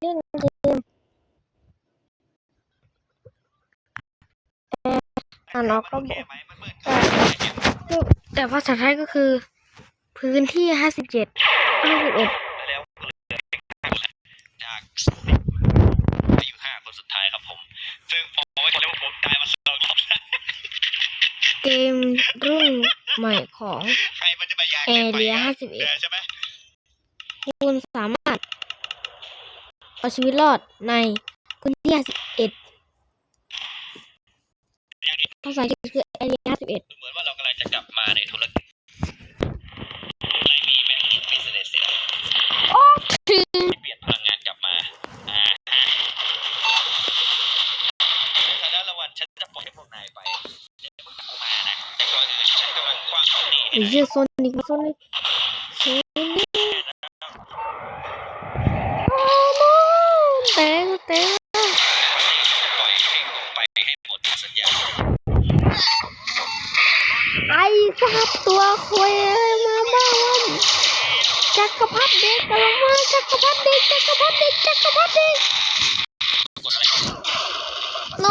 เล่นเกมแต่อ่านออกก็บอกไหมมันมืดแต่ภาษาไทยก็คือ พื้นที่ห้าสิบเจ็ดห้าสิบเอ็ดแล้วจากอายุห้าคนสุดท้ายครับผม ซึ่งผมไว้ก่อนเลยว่าผมตายมาสองรอบแล้วเกมรุ่นใหม่ของใครมันจะไปอยากแอเล่นไปเรียอะห้าสิบเอ็ดใช่ไหมคุณสามารถ เอาชีวิตรอดในพื้นที่ห้าสิบเอ็ดภาษาอังกฤษคือแอเรียห้าสิบเอ็ดเหมือนว่าเรากำลังจะกลับมาในธุรกิจในมีแบงกิ้งบิสเนสเนี่ยคือเปลี่ยนพลังงานกลับมาอ่าในฐานะรางวัลฉันจะปล่อยให้พวกนายไปเดี๋ยวมึงกลับมานะแต่ก่อนอื่นฉันกำลังคว้างของหนีไอ้เหี้ยโซนิกโซนิกโซนิกโอ้โหเตะเตะ ปล่อยให้ลงไปให้หมดสัญญา ไอ้สับตัวคุยมาบ้านจักรพรรดิเด็กกำลังมาจักรพรรดิเด็กจักรพรรดิเด็กจักรพรรดิเด็กกดอะไรโน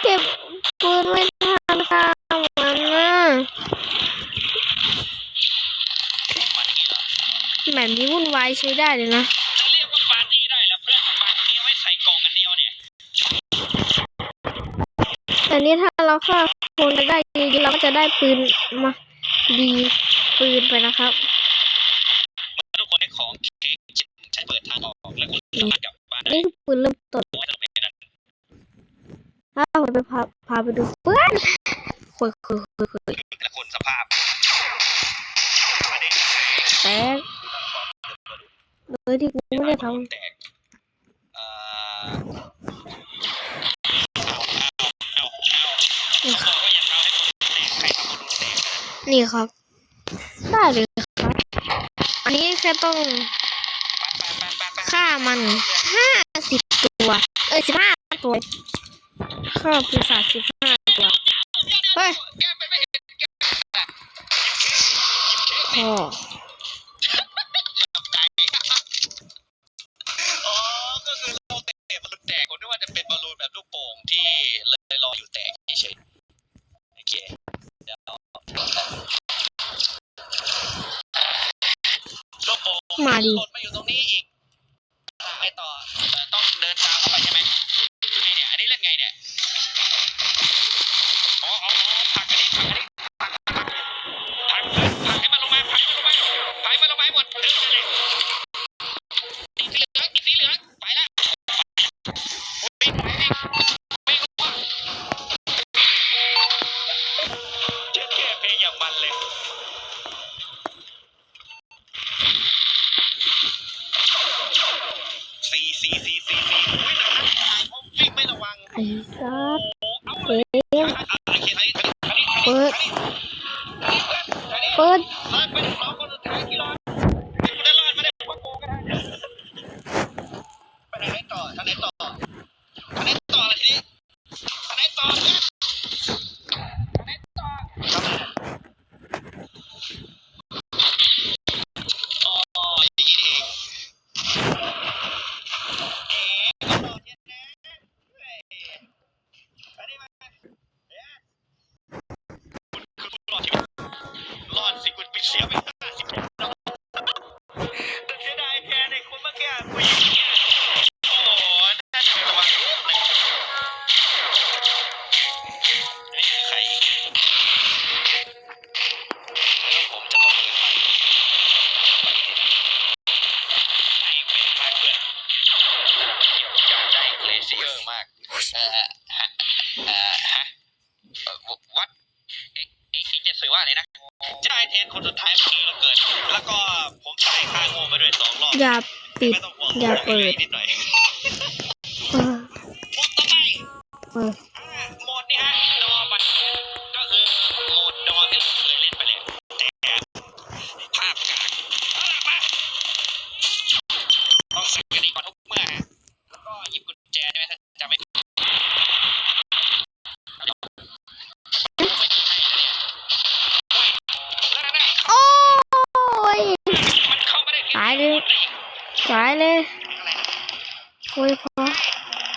เก็บปืนไม่ทันค่ะมันนะมันนี่เหรอแบบนี้วุ่นวายใช้ได้เลยนะ จะเรียกว่าปาร์ตี้ได้แล้วเพื่อนปาร์ตี้เอาไว้ใส่กล่องอันเดียวเนี่ย แต่นี่ถ้าเราฆ่าคนได้จริงๆเราก็จะได้ปืนมาดีปืนไปนะครับทุกคนได้ของเค้กฉันเปิดทางออกแล้วคุณสามารถกลับบ้านได้นี่คือปืนเริ่มต้นโอ้ยสนุกเลยนะถ้าผมไปพาพาไปดูเพื่อนคุยคุยคุยคุยแต่ละคนสภาพประเด็นแตกเลยที่กูไม่ได้ทแนี่ครับ ได้เลยครับ อันนี้แค่ต้องฆ่ามันห้าสิบตัว เอ้ยสิบห้าตัวฆ่าปีศาจสิบห้าตัวเฮ้ยพ่ออก็คือเราเตะบอลลูนแตกผมนึกว่าจะเป็นบอลลูนแบบลูกโป่งที่เลยรออยู่แตกเฉยๆโอเคเดี๋ยวลูกโป่ง มาดิคนมาอยู่ตรงนี้อีกไปต่อเอ่อต้องเดินตามเข้าไปใช่ไหมไงเนี่ย อันนี้เล่นไงเนี่ยอ๋ออ๋ออ๋อผลักอันนี้ผลักอันนี้ผลักผลักผลักผลักผลักให้มันลงมาผลักให้มันลงมาผลักให้มันลงมาให้หมดเออนั่นแหละอีกสีเหลือ ไม่ระวังไอ้สัสโอ้เอาเปิดโอเคทางนี้ทางนี้ทางนี้เปิดทางนี้ทางนี้ทางนี้เปิด คนสุดท้ายเมื่อกี้เราเกิด แล้วก็ผมจ่ายค่าโง่ไปด้วยสองรอบอย่าปิด ไม่ต้องห่วงอย่าเปิดนิดหน่อยเออหมดต่อไปเอออ่าโหมดนี่ฮะดอบัตก็คือโหมดดอที่เราเคยเล่นไปเลยแต่ภาพกากเอาล่ะมาต้องสั่งกันดีกว่าทุกเมื่อฮะแล้วก็หยิบกุญแจได้ไหมถ้าจำไม่ผิด ย